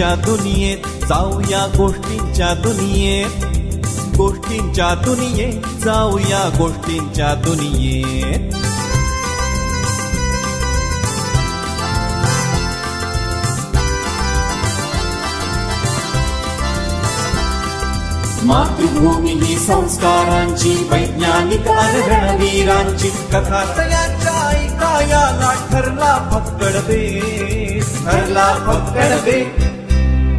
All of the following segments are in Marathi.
गोष्टींच्या दुनियेत जाऊया गोष्टींच्या दुनियेत. गोष्टींच्या दुनियेत जाऊया गोष्टींच्या दुनियेत. मातृभूमी ही संस्कारांची वैज्ञानिक रणवीरांची कथा तयाच्या ऐकायाला ठरला फक्कड बेस. ठरला फक्कड बेस.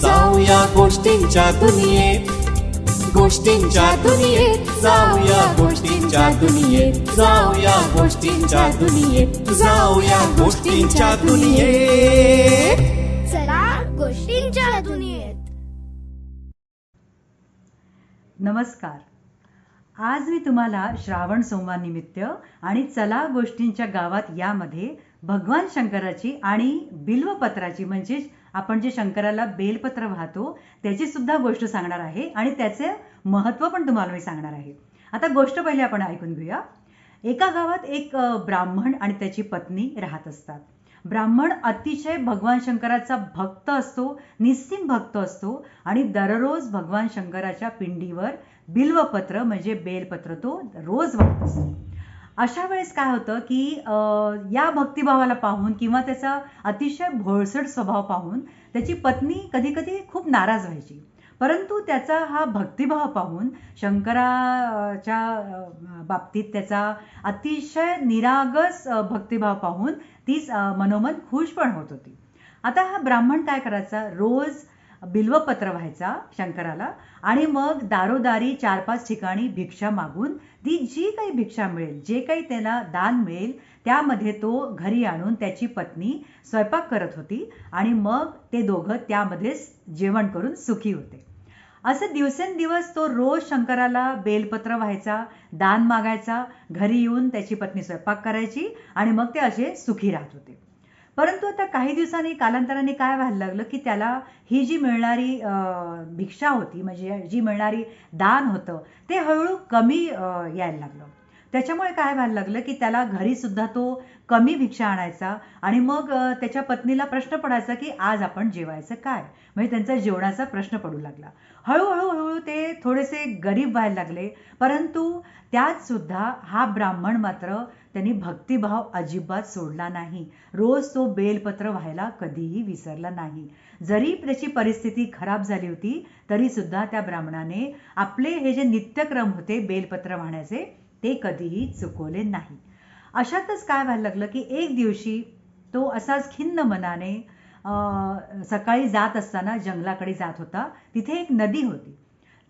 जाऊया गोष्टींच्या दुनियेत. गोष्टींच्या दुनियेत. जाऊया गोष्टींच्या दुनियेत. जाऊया गोष्टींच्या दुनियेत. जाऊया गोष्टींच्या दुनियेत. चला गोष्टींच्या दुनियेत. नमस्कार. आज मी तुम्हाला श्रावण सोमवार निमित्त आणि चला गोष्टींच्या गावात यामध्ये भगवान शंकराची आणि बिल्वपत्राची म्हणजेच आपण जे शंकराला बेलपत्र वाहतो त्याची सुद्धा गोष्ट सांगणार आहे आणि त्याचे महत्त्व पण तुम्हाला मी सांगणार आहे. आता गोष्ट पहिले आपण ऐकून घेऊया. एका गावात एक ब्राह्मण आणि त्याची पत्नी राहत असतात. ब्राह्मण अतिशय भगवान शंकराचा भक्त असतो निस्सीम भक्त असतो आणि दररोज भगवान शंकराच्या पिंडीवर बिल्वपत्र म्हणजे बेलपत्र तो रोज वाहत असतो. अशा वेळेस काय होतं की या भक्तिभावाला पाहून किंवा त्याचा अतिशय भोळसट स्वभाव पाहून त्याची पत्नी कधी कधी खूप नाराज व्हायची. परंतु त्याचा हा भक्तिभाव पाहून शंकराच्या बाबतीत त्याचा अतिशय निरागस भक्तिभाव पाहून तीच मनोमन खुश पण होत होती. आता हा ब्राह्मण काय करायचा? रोज बिल्वपत्र व्हायचा शंकराला. आणि मग दारोदारी चार पाच ठिकाणी भिक्षा मागून ती जी काही भिक्षा मिळेल जे काही त्याला दान मिळेल त्यामध्ये तो घरी आणून त्याची पत्नी स्वयंपाक करत होती आणि मग ते दोघं त्यामध्येच जेवण करून सुखी होते. असं दिवसेंदिवस तो रोज शंकराला बेलपत्र व्हायचा दान मागायचा घरी येऊन त्याची पत्नी स्वयंपाक करायची आणि मग ते असे सुखी राहत होते. परंतु आता काही दिवसांनी कालांतराने काय व्हायला लागलं की त्याला ही जी मिळणारी भिक्षा होती म्हणजे जी मिळणारी दान होतं ते हळूहळू कमी यायला लागलं. त्याच्यामुळे काय व्हायला लागलं की त्याला घरी सुद्धा तो कमी भिक्षा आणायचा आणि मग त्याच्या पत्नीला प्रश्न पडायचा की आज आपण जेवायचं काय? म्हणजे त्यांचा जेवणाचा प्रश्न पडू लागला. हळूहळू हळूहळू ते थोडेसे गरीब व्हायला लागले परंतु त्यात सुद्धा हा ब्राह्मण मात्र त्यांनी भक्तिभाव अजिबात सोडला नाही. रोज तो बेलपत्र व्हायला कधीही विसरला नाही. जरी त्याची परिस्थिती खराब झाली होती तरी सुद्धा त्या ब्राह्मणाने आपले हे जे नित्यक्रम होते बेलपत्र वाहण्याचे ते कधीही चुकवले नाही. अशातच काय व्हायला लागलं की एक दिवशी तो असाच खिन्न मनाने अं, सकाळी जात असताना जंगलाकडे जात होता. तिथे एक नदी होती.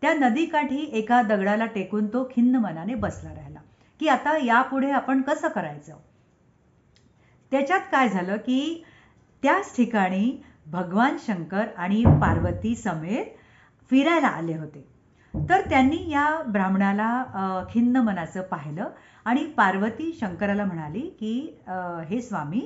त्या नदीकाठी एका दगडाला टेकून तो खिन्न मनाने बसला राहिला. की आता यापुढे आपण कसं करायचं? त्याच्यात काय झालं की त्याच ठिकाणी भगवान शंकर आणि पार्वती समेत फिरायला आले होते. तर त्यांनी या ब्राह्मणाला खिन्न मनाचं पाहिलं आणि पार्वती शंकराला म्हणाली की हे स्वामी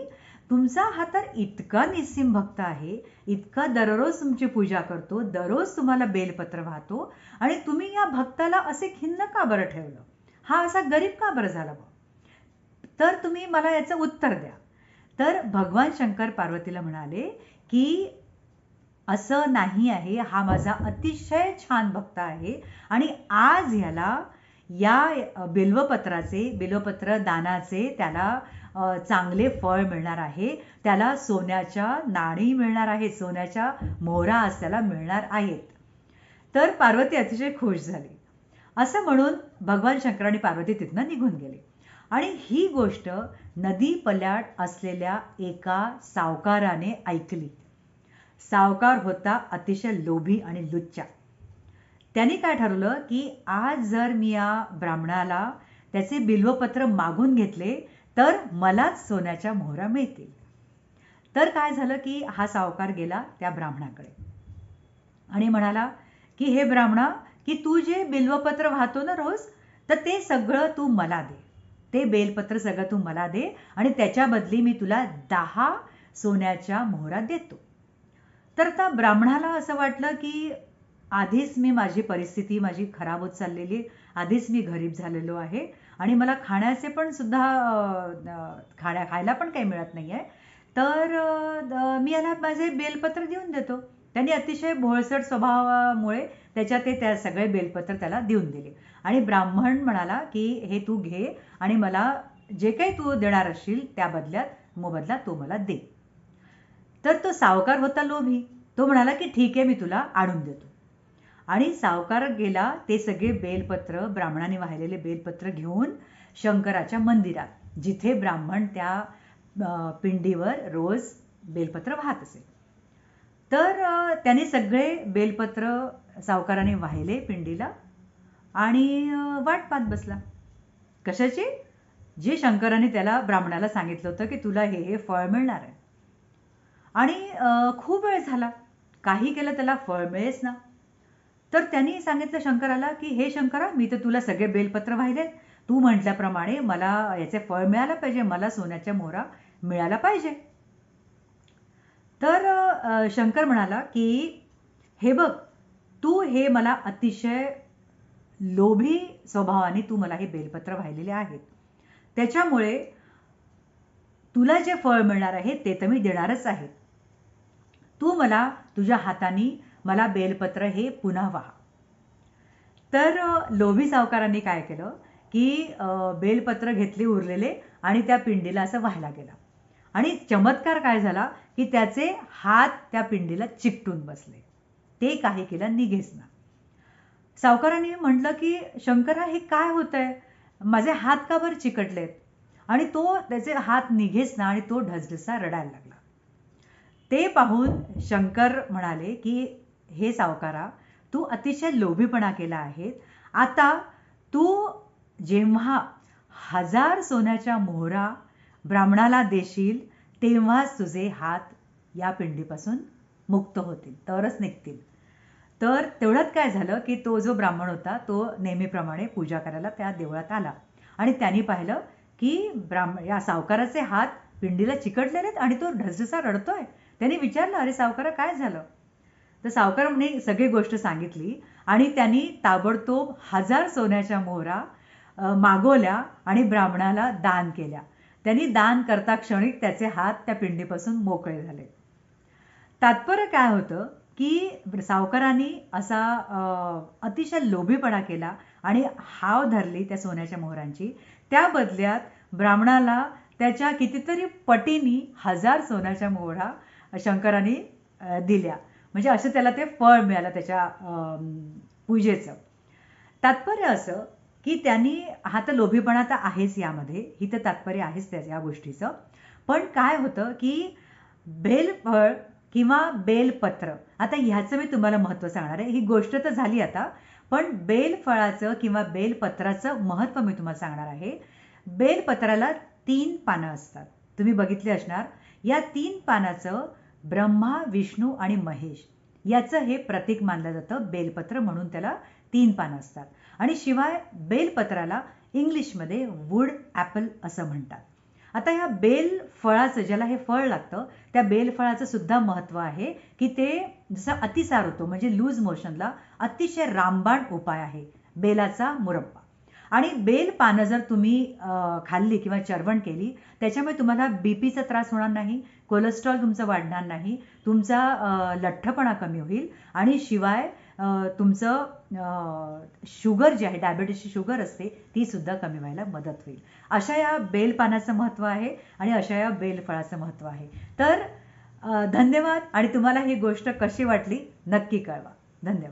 तुमचा हा तर इतका निस्सीम भक्त आहे इतका दररोज तुमची पूजा करतो दररोज तुम्हाला बेलपत्र वाहतो आणि तुम्ही या भक्ताला असे खिन्न का बरं ठेवलं? हा असा गरीब का बरं झाला बुवा? तर तुम्ही मला याचं उत्तर द्या. तर भगवान शंकर पार्वतीला म्हणाले की असं नाही आहे हा माझा अतिशय छान भक्त आहे आणि आज ह्याला या बिल्वपत्राचे बिल्वपत्र दानाचे त्याला चांगले फळ मिळणार आहे. त्याला सोन्याच्या नाणी मिळणार आहेत सोन्याच्या मोहरा आज त्याला मिळणार आहेत. तर पार्वती अतिशय खुश झाली. असं म्हणून भगवान शंकर आणि पार्वती तिथनं निघून गेले. आणि ही गोष्ट नदी पल्याड असलेल्या एका सावकाराने ऐकली. सावकार होता अतिशय लोभी आणि लुच्चा. त्यांनी काय ठरवलं की आज जर मी या ब्राह्मणाला त्याचे बिल्वपत्र मागून घेतले तर मलाच सोन्याच्या मोहरा मिळतील. तर काय झालं की हा सावकार गेला त्या ब्राह्मणाकडे. आणि म्हणाला की हे ब्राह्मणा की तू जे बिल्वपत्र वाहतो ना रोज तर ते सगळं तू मला दे. ते बेलपत्र सगळं तू मला दे आणि त्याच्या बदली मी तुला दहा सोन्याच्या मोहरा देतो. तर आता ब्राह्मणाला असं वाटलं की आधीच मी माझी परिस्थिती माझी खराब होत चाललेली आधीच मी गरीब झालेलो आहे आणि मला खाण्याचे पण सुद्धा खाण्या खायला पण काही मिळत नाही आहे तर मी याला माझे बेलपत्र देऊन देतो. त्यांनी अतिशय भोळसट स्वभावामुळे त्याच्या ते त्या सगळे बेलपत्र त्याला देऊन दिले. आणि ब्राह्मण म्हणाला की हे तू घे आणि मला जे काही तू देणार असशील त्या बदल्यात मोबदला तो मला दे. तर तो सावकार होता लोभी. तो म्हणाला की ठीक आहे मी तुला आणून देतो. आणि सावकार गेला ते सगळे बेलपत्र ब्राह्मणाने वाहिलेले बेलपत्र घेऊन शंकराच्या मंदिरात जिथे ब्राह्मण त्या पिंडीवर रोज बेलपत्र वाहत असेल तर त्याने सगळे बेलपत्र सावकाराने वाहिले पिंडीला आणि वाट पाहत बसला. कशाची? जे शंकराने त्याला ब्राह्मणाला सांगितलं होतं की तुला हे हे फळ मिळणार आहे. आणि खूप वेळ झाला. काही केलं त्याला फळ मिळेच ना. तर त्यांनी सांगितलं शंकराला की हे शंकरा मी तर तुला सगळे बेलपत्र वाहिले. तू म्हटल्याप्रमाणे मला याचे फळ मिळायला पाहिजे. मला सोन्याच्या मोहरा मिळायला पाहिजे. तर शंकर म्हणाला की हे बघ तू हे मला अतिशय लोभी स्वभावाने तू मला हे बेलपत्र वाहिलेले आहेत. त्याच्यामुळे तुला जे फळ मिळणार आहे ते तर मी देणारच आहे. तू मला तुझ्या हाताने मला बेलपत्र हे पुन्हा व्हा. तर लोभी सावकारांनी काय केलं की बेलपत्र घेतले उरलेले आणि त्या पिंडीला असं व्हायला गेलं. आणि चमत्कार काय झाला की त्याचे हात त्या पिंडीला चिकटून बसले. ते काही केलं निघेस ना सावकारांनी म्हटलं की शंकरा हे काय होत आहे माझे हात का बरं चिकटलेत? आणि तो त्याचे हात निघेच ना आणि तो ढसढसा रडायला लागला. ते पाहून शंकर म्हणाले की हे सावकारा तू अतिशय लोभीपणा केला आहे आता तू जेव्हा हजार सोन्याच्या मोहरा ब्राह्मणाला देशील तेव्हाच तुझे हात या पिंडीपासून मुक्त होतील तरच निघतील. तर तेवढ्यात काय झालं की तो जो ब्राह्मण होता तो नेहमीप्रमाणे पूजा करायला त्या देवळात आला. आणि त्यांनी पाहिलं की ब्राह्मण या सावकाराचे हात पिंडीला चिकटलेले आहेत आणि तो ढसढसा रडतोय. त्यांनी विचारलं अरे सावकारा काय झालं? तर सावकाराने सगळी गोष्ट सांगितली आणि त्यांनी ताबडतोब हजार सोन्याच्या मोहरा मागवल्या आणि ब्राह्मणाला दान केल्या. त्यांनी दान करता क्षणिक त्याचे हात त्या पिंडीपासून मोकळे झाले. तात्पर्य काय होतं की सावकारांनी असा अतिशय लोभीपणा केला आणि हाव धरली त्या सोन्याच्या मोहरांची. त्या बदल्यात ब्राह्मणाला त्याच्या कितीतरी पटीनी हजार सोन्याच्या मोहरा शंकरांनी दिल्या. म्हणजे असं त्याला ते फळ मिळालं त्याच्या पूजेचं. तात्पर्य असं की त्यांनी हा तर लोभीपणा तर आहेच यामध्ये ही तर तात्पर्य आहेच त्या या गोष्टीचं. पण काय होतं की बेलफळ किंवा बेलपत्र आता ह्याचं मी तुम्हाला महत्त्व सांगणार आहे. ही गोष्ट तर झाली आता पण बेलफळाचं किंवा बेलपत्राचं महत्त्व मी तुम्हाला सांगणार आहे. बेलपत्राला तीन पानं असतात. तुम्ही बघितले असणार या तीन पानाचं ब्रह्मा विष्णू आणि महेश याचं हे प्रतीक मानलं जातं बेलपत्र म्हणून त्याला तीन पानं असतात. आणि शिवाय बेलपत्राला इंग्लिशमध्ये वूड ॲपल असं म्हणतात. आता ह्या बेल फळाचं ज्याला हे फळ लागतं त्या बेल फळाचं सुद्धा महत्त्व आहे की ते जसं अतिसार होतो म्हणजे लूज मोशनला अतिशय रामबाण उपाय आहे बेलाचा मुरब्बा आणि बेल पानं जर तुम्ही खाल्ली किंवा चरवण केली त्याच्यामुळे तुम्हाला बी पीचा त्रास होणार नाही कोलेस्ट्रॉल तुमचं वाढणार नाही तुमचा लठ्ठपणा कमी होईल आणि शिवाय तुमचं अ, शुगर जे आहे डायबिटीसची शुगर असते ती सुद्धा कमी व्हायला मदत होईल. अशा या बेल पानाचं महत्त्व आहे आणि अशा या बेल फळाचं महत्त्व आहे. तर धन्यवाद आणि तुम्हाला ही गोष्ट कशी वाटली नक्की कळवा. धन्यवाद.